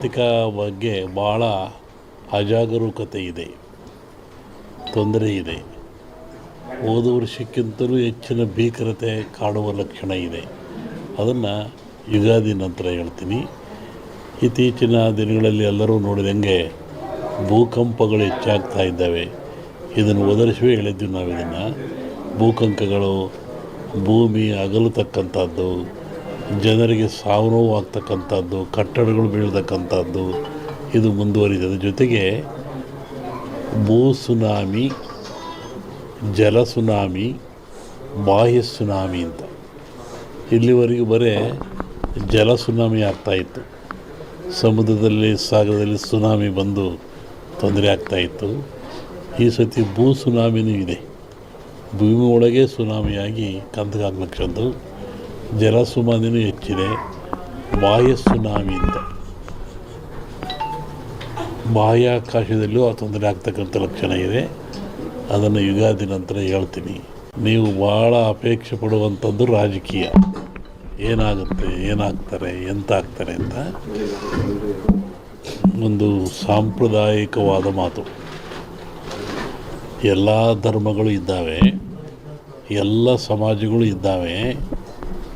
ಆರ್ಥಿಕ ಬಗ್ಗೆ ಭಾಳ ಅಜಾಗರೂಕತೆ ಇದೆ ತೊಂದರೆ ಇದೆ ಹೋದ ವರ್ಷಕ್ಕಿಂತಲೂ ಹೆಚ್ಚಿನ ಭೀಕರತೆ ಕಾಡುವ ಲಕ್ಷಣ ಇದೆ. ಅದನ್ನು ಯುಗಾದಿ ನಂತರ ಹೇಳ್ತೀನಿ. ಇತ್ತೀಚಿನ ದಿನಗಳಲ್ಲಿ ಎಲ್ಲರೂ ನೋಡಿದಂಗೆ ಭೂಕಂಪಗಳು ಹೆಚ್ಚಾಗ್ತಾ ಇದ್ದಾವೆ. ಇದನ್ನು ಒದರಿಸುವೇ ಹೇಳಿದ್ವಿ ನಾವು ಇದನ್ನು ಭೂಕಂಪಗಳು ಭೂಮಿ ಅಗಲತಕ್ಕಂಥದ್ದು ಜನರಿಗೆ ಸಾವು ನೋವು ಆಗ್ತಕ್ಕಂಥದ್ದು ಕಟ್ಟಡಗಳು ಬೀಳ್ತಕ್ಕಂಥದ್ದು, ಇದು ಮುಂದುವರಿದ ಜೊತೆಗೆ ಭೂ ಸುನಾಮಿ ಜಲ ಸುನಾಮಿ ಬಾಹ್ಯ ಸುನಾಮಿ ಅಂತ. ಇಲ್ಲಿವರೆಗೂ ಬರೇ ಜಲ ಸುನಾಮಿ ಆಗ್ತಾಯಿತ್ತು ಸಮುದ್ರದಲ್ಲಿ, ಸಾಗರದಲ್ಲಿ ಸುನಾಮಿ ಬಂದು ತೊಂದರೆ ಆಗ್ತಾಯಿತ್ತು ಈ ಸತಿ ಭೂ ಸುನಾಮಿನೂ ಇದೆ. ಭೂಮಿ ಒಳಗೆ ಸುನಾಮಿಯಾಗಿ ಕಂದಗಾಗ್ಲಕ್ಷದ್ದು ಜಲ ಸುನಾಮಿನೂ ಹೆಚ್ಚಿದೆ ಸುನಾಮಿ ಅಂತ ಬಾಹ್ಯಾಕಾಶದಲ್ಲೂ ಆ ತೊಂದರೆ ಆಗ್ತಕ್ಕಂಥ ಲಕ್ಷಣ ಇದೆ. ಅದನ್ನು ಯುಗಾದಿ ನಂತರ ಹೇಳ್ತೀನಿ. ನೀವು ಭಾಳ ಅಪೇಕ್ಷೆ ಪಡುವಂಥದ್ದು ರಾಜಕೀಯ. ಏನಾಗುತ್ತೆ, ಏನಾಗ್ತಾರೆ ಎಂತ ಆಗ್ತಾರೆ ಅಂತ. ಒಂದು ಸಾಂಪ್ರದಾಯಿಕವಾದ ಮಾತು. ಎಲ್ಲ ಧರ್ಮಗಳು ಇದ್ದಾವೆ, ಎಲ್ಲ ಸಮಾಜಗಳು ಇದ್ದಾವೆ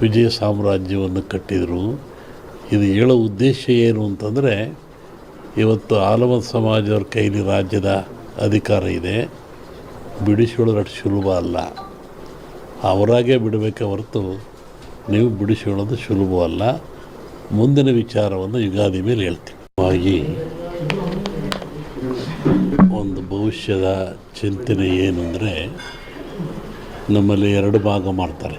ವಿಜಯ ಸಾಮ್ರಾಜ್ಯವನ್ನು ಕಟ್ಟಿದರು. ಇದು ಹೇಳೋ ಉದ್ದೇಶ ಏನು ಅಂತಂದರೆ, ಇವತ್ತು ಆಲಮತ್ ಸಮಾಜದವ್ರ ಕೈಲಿ ರಾಜ್ಯದ ಅಧಿಕಾರ ಇದೆ. ಬಿಡಿಸಿಕೊಳ್ಳೋದು ಅಷ್ಟು ಸುಲಭ ಅಲ್ಲ. ಅವರಾಗೇ ಬಿಡಬೇಕೆ ಹೊರತು ನೀವು ಬಿಡಿಸಿಕೊಳ್ಳೋದು ಸುಲಭವಲ್ಲ ಮುಂದಿನ ವಿಚಾರವನ್ನು ಯುಗಾದಿ ಮೇಲೆ ಹೇಳ್ತೀವಿ ಒಂದು ಭವಿಷ್ಯದ ಚಿಂತನೆ ಏನು ಅಂದರೆ, ನಮ್ಮಲ್ಲಿ ಎರಡು ಭಾಗ ಮಾಡ್ತಾರೆ.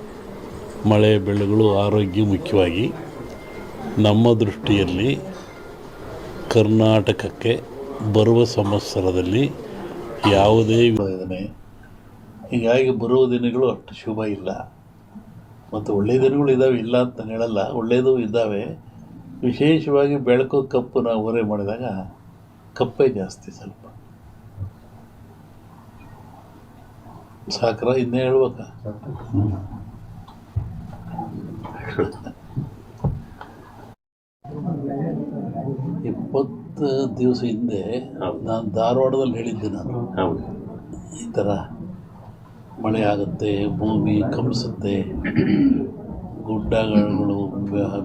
ಮಳೆ ಬೆಳೆಗಳು ಆರೋಗ್ಯ ಮುಖ್ಯವಾಗಿ ನಮ್ಮ ದೃಷ್ಟಿಯಲ್ಲಿ ಕರ್ನಾಟಕಕ್ಕೆ ಬರುವ ಸಂವತ್ಸರದಲ್ಲಿ ಯಾವುದೇ ಹೀಗಾಗಿ ಬರುವ ದಿನಗಳು ಅಷ್ಟು ಶುಭ ಇಲ್ಲ. ಮತ್ತು ಒಳ್ಳೆಯ ದಿನಗಳು ಇದ್ದಾವೆ ಇಲ್ಲ ಅಂತ ಹೇಳಲ್ಲ. ಒಳ್ಳೆಯದು ಇದ್ದಾವೆ ವಿಶೇಷವಾಗಿ ಬೆಳಕು ಕಪ್ಪು ನಾವು ಹೊರೆ ಮಾಡಿದಾಗ ಕಪ್ಪೇ ಜಾಸ್ತಿ ಸ್ವಲ್ಪ. ಸಾಕ್ರ, ಇನ್ನೇ ಹೇಳ್ಬೇಕಾ? ಇಪ್ಪತ್ತು ದಿವಸ ಹಿಂದೆ ನಾನು ಧಾರವಾಡದಲ್ಲಿ ಹೇಳಿದ್ದೆ ನಾನು. ಹೌದು. ಈ ಥರ ಮಳೆ ಆಗುತ್ತೆ ಭೂಮಿ ಕಂಪಿಸುತ್ತೆ ಗುಡ್ಡಗಳು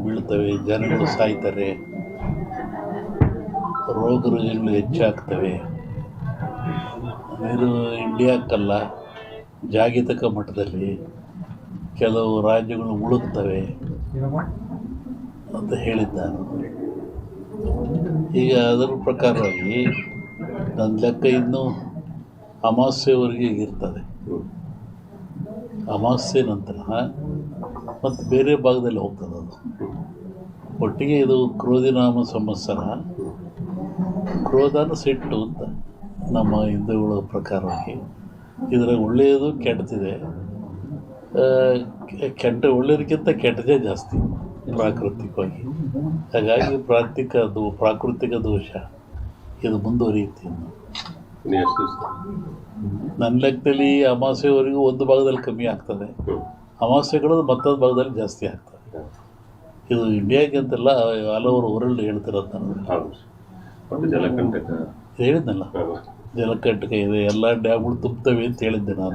ಬೀಳ್ತವೆ ಜನಗಳು ಸಾಯ್ತಾರೆ ರೋಗ ರುಜಿನಗಳು ಹೆಚ್ಚಾಗ್ತವೆ. ಇದು ಇಂಡಿಯಾಕ್ಕಲ್ಲ ಜಾಗತಿಕ ಮಟ್ಟದಲ್ಲಿ ಕೆಲವು ರಾಜ್ಯಗಳು ಉಳುತ್ತವೆ ಅಂತ ಹೇಳಿದ್ದಾನೆ. ಈಗ ಅದರ ಪ್ರಕಾರವಾಗಿ ನನ್ನ ಲೆಕ್ಕ ಇನ್ನೂ ಅಮಾಸ್ಯೆವರೆಗೆ ಇರ್ತದೆ. ಅಮಾಸ್ಯೆ ನಂತರ ಮತ್ತು ಬೇರೆ ಭಾಗದಲ್ಲಿ ಹೋಗ್ತದೆ ಅದು. ಒಟ್ಟಿಗೆ ಇದು ಕ್ರೋಧಿನಾಮ ಸಂವತ್ಸರ ಕ್ರೋಧನ ಸಿಟ್ಟು ಅಂತ ನಮ್ಮ ಹಿಂದೂಗಳ ಪ್ರಕಾರವಾಗಿ ಇದರ ಒಳ್ಳೆಯದು ಕೆಟ್ಟದಿದೆ. ಆ, ಕೆ- ಕೆಟ್ಟ ಒಳ್ಳೆಯದಕ್ಕಿಂತ ಕೆಟ್ಟದೇ ಜಾಸ್ತಿ ಪ್ರಾಕೃತಿಕವಾಗಿ. ಹಾಗಾಗಿ ಪ್ರಾಕೃತಿಕ ಅದು ಪ್ರಾಕೃತಿಕ ದೋಷ. ಇದು ಮುಂದುವರಿಯುತ್ತೆ ನನ್ನ ಲೆಕ್ಕದಲ್ಲಿ ಅಮಾವಾಸ್ಯೆವರೆಗೂ ಒಂದು ಭಾಗದಲ್ಲಿ ಕಮ್ಮಿ ಆಗ್ತದೆ. ಅಮಾವಾಸ್ಯೆಗಳು ಮತ್ತೊಂದು ಭಾಗದಲ್ಲಿ ಜಾಸ್ತಿ ಆಗ್ತದೆ. ಇದು ಇಂಡಿಯಾಗೆ ಅಂತೆಲ್ಲ ಹಲವರು ವರ್ಲ್ಡ್ ಹೇಳ್ತಿರೋದು ನಾನು. ಹೇಳಿದ್ನಲ್ಲ? ಜಲಕಂಟಕ ಇದೆ ಎಲ್ಲ ಡ್ಯಾಮ್ಗಳು ತುಂಬ್ತವೆ ಅಂತ ಹೇಳಿದ್ದೆ ನಾನು.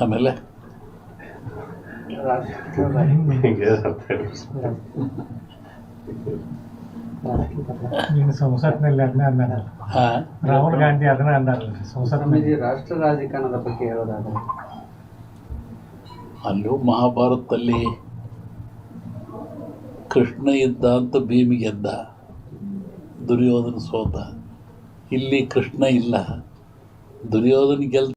ಆಮೇಲೆ? ಸಂಸತ್ನಲ್ಲಿ ಅದನ್ನ ಅಂದಾರಲ್ಲ ಹಾಂ ರಾಹುಲ್ ಗಾಂಧಿ ಅದನ್ನ ಅಂದಾರಲ್ಲ ಸಂಸತ್ನಲ್ಲಿ ರಾಷ್ಟ್ರ ರಾಜಕಾರಣದ ಬಗ್ಗೆ ಹೇಳೋದಾದ್ರೆ? ಅಲ್ಲೂ ಮಹಾಭಾರತದಲ್ಲಿ ಕೃಷ್ಣ ಇದ್ದ ಅಂತ ಭೀಮಿ ಗೆದ್ದ. ದುರ್ಯೋಧನ ಸೋತ. ಇಲ್ಲಿ ಕೃಷ್ಣ ಇಲ್ಲ. ದುರ್ಯೋಧನ ಗೆಲ್